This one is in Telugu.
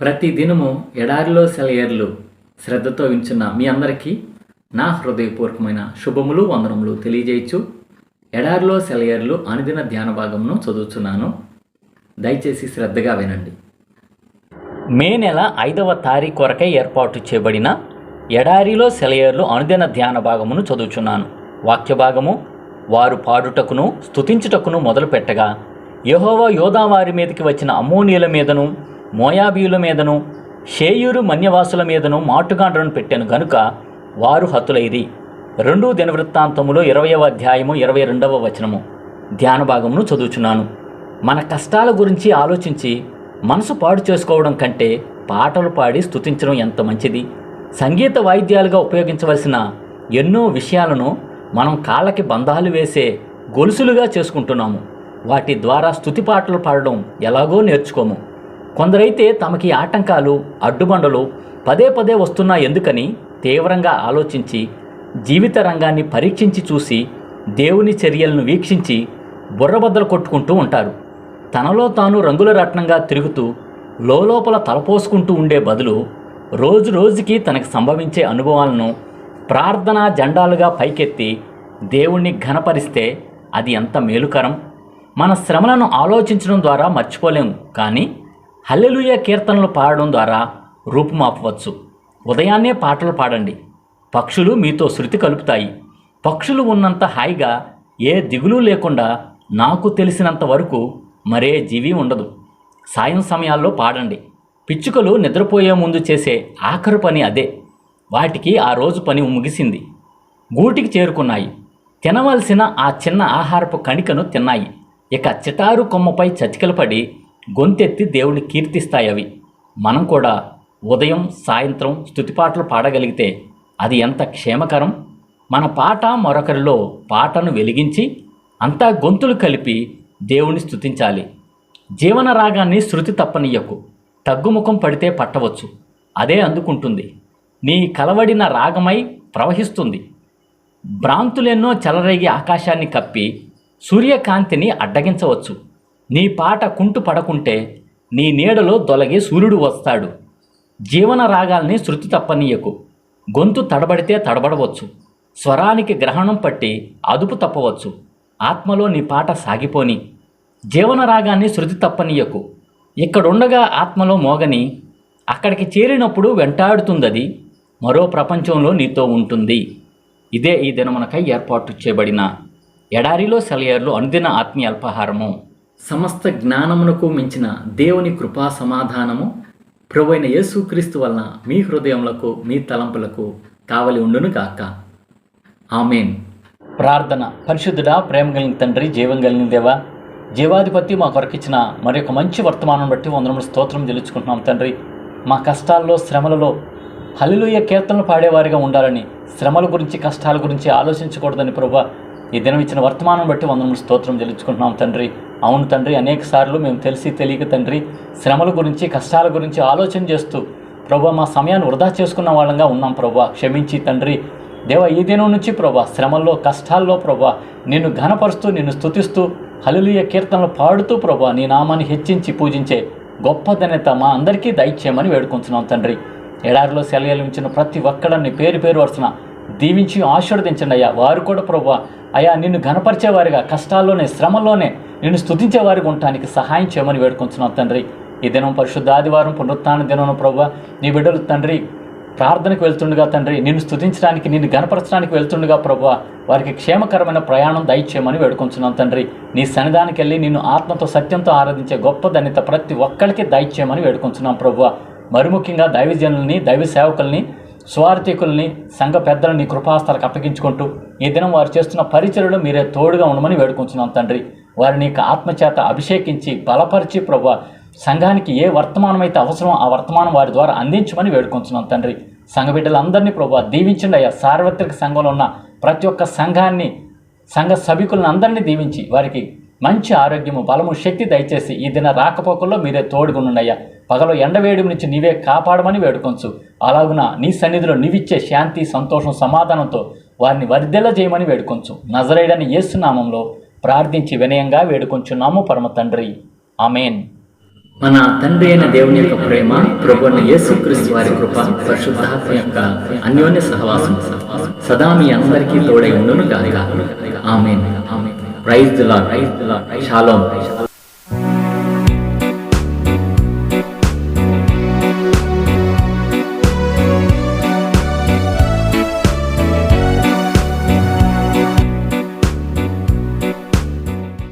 ప్రతి దినము ఎడారిలో సెలయర్లు శ్రద్ధతో వించున్న మీ అందరికీ నా హృదయపూర్వకమైన శుభములు వందనములు తెలియజేయచ్చు. ఎడారిలో సెలయర్లు అనుదిన ధ్యాన భాగమును చదువుతున్నాను దయచేసి శ్రద్ధగా వినండి. మే నెల ఐదవ తారీఖు వరకే ఏర్పాటు చేయబడిన ఎడారిలో సెలయర్లు అనుదిన ధ్యాన భాగమును చదువుచున్నాను. వాక్య భాగము వారు పాడుటకును స్తుతించుటకును మొదలుపెట్టగా యెహోవా యోధా వారి మీదకి వచ్చిన అమ్మోనియుల మీదను మోయాబీయుల మీదను షేయూరు మన్యవాసుల మీదను మాటుగాండ్రను పెట్టాను గనుక వారు హతులైరి రెండు దినవృత్తాంతములో ఇరవయవ అధ్యాయము ఇరవై రెండవ వచనము. ధ్యాన భాగమును చదువుచున్నాను. మన కష్టాల గురించి ఆలోచించి మనసు పాడు చేసుకోవడం కంటే పాటలు పాడి స్థుతించడం ఎంత మంచిది? సంగీత వాయిద్యాలుగా ఉపయోగించవలసిన ఎన్నో విషయాలను మనం కాళ్ళకి బంధాలు వేసే గొలుసులుగా చేసుకుంటున్నాము. వాటి ద్వారా స్తుతి పాటలు పాడడం ఎలాగో నేర్చుకోము. కొందరైతే తమకి ఆటంకాలు అడ్డుబండలు పదే పదే వస్తున్నా ఎందుకని తీవ్రంగా ఆలోచించి జీవిత రంగాన్ని పరీక్షించి చూసి దేవుని చర్యలను వీక్షించి బుర్రబద్దలు కొట్టుకుంటూ ఉంటారు. తనలో తాను రంగుల రత్నంగా తిరుగుతూ లోపల తలపోసుకుంటూ ఉండే బదులు రోజు రోజుకి తనకు సంభవించే అనుభవాలను ప్రార్థనా జెండాలుగా పైకెత్తి దేవుణ్ణి ఘనపరిస్తే అది ఎంత మేలుకరం? మన శ్రమలను ఆలోచించడం ద్వారా మర్చిపోలేము కానీ హల్లెలుయ కీర్తనలు పాడడం ద్వారా రూపుమాపవచ్చు ఉదయాన్నే పాటలు పాడండి. పక్షులు మీతో శృతి కలుపుతాయి. పక్షులు ఉన్నంత హాయిగా ఏ దిగులు లేకుండా నాకు తెలిసినంత వరకు మరే జీవి ఉండదు. సాయం సమయాల్లో పాడండి. పిచ్చుకలు నిద్రపోయే ముందు చేసే ఆఖరు పని అదే. వాటికి ఆ రోజు పని ముగిసింది. గూటికి చేరుకున్నాయి. తినవలసిన ఆ చిన్న ఆహారపు కణికను తిన్నాయి. ఇక చిటారు కొమ్మపై చతికిల పడి గొంతెత్తి దేవుని కీర్తిస్తాయి అవి మనం కూడా ఉదయం సాయంత్రం స్థుతిపాటలు పాడగలిగితే అది ఎంత క్షేమకరం? మన పాట మరొకరిలో పాటను వెలిగించి అంతా గొంతులు కలిపి దేవుని స్థుతించాలి జీవన రాగాన్ని శృతి తప్పనీయకు తగ్గుముఖం పడితే పట్టవచ్చు. అదే అందుకుంటుంది. నీ కలవడిన రాగమై ప్రవహిస్తుంది. భ్రాంతులెన్నో చెలరేగి ఆకాశాన్ని కప్పి సూర్యకాంతిని అడ్డగించవచ్చు. నీ పాట కుంటు పడకుంటే నీ నీడలో దొలగి సూర్యుడు వస్తాడు. జీవన రాగాల్ని శృతి తప్పనీయకు. గొంతు తడబడితే తడబడవచ్చు. స్వరానికి గ్రహణం పట్టి అదుపు తప్పవచ్చు. ఆత్మలో నీ పాట సాగిపోని. జీవన రాగాన్ని శృతి తప్పనీయకు. ఇక్కడుండగా ఆత్మలో మోగని అక్కడికి చేరినప్పుడు వెంటాడుతుందది మరో ప్రపంచంలో నీతో ఉంటుంది. ఇదే ఈ దినమునకై ఏర్పాటు చేయబడిన ఎడారిలో సెలయర్లు అనుదిన ఆత్మీయ అల్పాహారము. సమస్త జ్ఞానమునకు మించిన దేవుని కృపా సమాధానము ప్రభు అయిన యేసుక్రీస్తు వలన మీ హృదయములకు మీ తలంపులకు కావలి ఉండును కాక ఆమెన్. ప్రార్థన. పరిశుద్ధుడా ప్రేమ కలిగిన తండ్రి జీవం కలిగిన దేవా జీవాధిపతి మా కొరకిచ్చిన మరి ఒక మంచి వర్తమానం బట్టి వందరములు స్తోత్రం తెలుసుకుంటున్నాం తండ్రి. మా కష్టాల్లో శ్రమలలో హలిలుయ కీర్తనలు పాడేవారిగా ఉండాలని శ్రమల గురించి కష్టాల గురించి ఆలోచించకూడదని ప్రభా ఈ దినం ఇచ్చిన వర్తమానం బట్టి వందరములు స్తోత్రం తెలుసుకుంటున్నాం తండ్రి. అవును తండ్రి అనేక సార్లు మేము తెలిసి తెలియక తండ్రి శ్రమల గురించి కష్టాల గురించి ఆలోచన చేస్తూ ప్రభా మా సమయాన్ని వృధా చేసుకున్న వాళ్ళంగా ఉన్నాం ప్రభా. క్షమించి తండ్రి. దేవ ఈ దినం నుంచి ప్రభా శ్రమల్లో కష్టాల్లో ప్రభా నిన్ను ఘనపరుస్తూ నిన్ను స్తుతిస్తూ హలిలుయ కీర్తనలు పాడుతూ ప్రభా నీ నామాన్ని హెచ్చించి పూజించే గొప్ప ధన్యత మా అందరికీ దయచేయమని వేడుకుంటున్నాం తండ్రి. ఎడారిలో సెలయలించిన ప్రతి ఒక్కడాన్ని పేరు పేరు వరుసన దీవించి ఆశీర్వదించండి అయ్యా. వారు కూడా ప్రభా అయ్యా నిన్ను ఘనపరిచేవారిగా కష్టాల్లోనే నేను స్థుతించే వారికి ఉండటానికి సహాయం చేయమని వేడుకొంచున్నాను తండ్రి. ఈ దినం పరిశుద్ధాదివారం ఆదివారం దినం ప్రభు నీ బిడ్డలు తండ్రి ప్రార్థనకు వెళ్తుండగా తండ్రి నిన్ను స్థుతించడానికి నిన్ను గనపరచడానికి వెళ్తుండగా ప్రభు వారికి క్షేమకరమైన ప్రయాణం దయచేయమని వేడుకొంచున్నాను తండ్రి. నీ సన్నిధానికి వెళ్ళి నిన్ను ఆత్మతో సత్యంతో ఆరాధించే గొప్ప ధన్యత ప్రతి ఒక్కరికి దయచేయమని వేడుకుంటున్నాం ప్రభు మరి ముఖ్యంగా దైవజనుల్ని దైవ సేవకుల్ని స్వార్థికుల్ని సంఘ పెద్దలని కృపాస్థలకు అప్పగించుకుంటూ ఈ దినం వారు చేస్తున్న పరిచయలు మీరే తోడుగా ఉండమని వేడుకుంటున్నాం తండ్రి. వారిని యొక్క ఆత్మచేత అభిషేకించి బలపరిచి ప్రభు సంఘానికి ఏ వర్తమానం అయితే అవసరమో ఆ వర్తమానం వారి ద్వారా అందించమని వేడుకొంచున్నాం తండ్రి. సంఘ బిడ్డలందరినీ ప్రభు దీవించండి అయ్యా. సార్వత్రిక సంఘంలో ఉన్న ప్రతి ఒక్క సంఘాన్ని సంఘ సభికులను అందరినీ దీవించి వారికి మంచి ఆరోగ్యము బలము శక్తి దయచేసి ఈ దిన రాకపోకల్లో మీరే తోడుగునుండయ్యా పగలు ఎండవేడి నుంచి నీవే కాపాడమని వేడుకొంచు. అలాగున నీ సన్నిధిలో నీవిచ్చే శాంతి సంతోషం సమాధానంతో వారిని వరిదెల్ల చేయమని వేడుకొంచు. నజరేడని యేసునామంలో ప్రార్థించి వినయంగా వేడుకొంచున్నాము పరమ తండ్రి. ఆమెన్. మన తండ్రి అయిన దేవుని యొక్క ప్రేమ ప్రభుని యేసుక్రీస్తు వారి కృప పరిశుద్ధాత్మ యొక్క అన్యోన్య సహవాసం సదా మీ అందరికీ తోడై ఉండును గాక amen. Amen praise the Lord. Praise the Lord. Shalom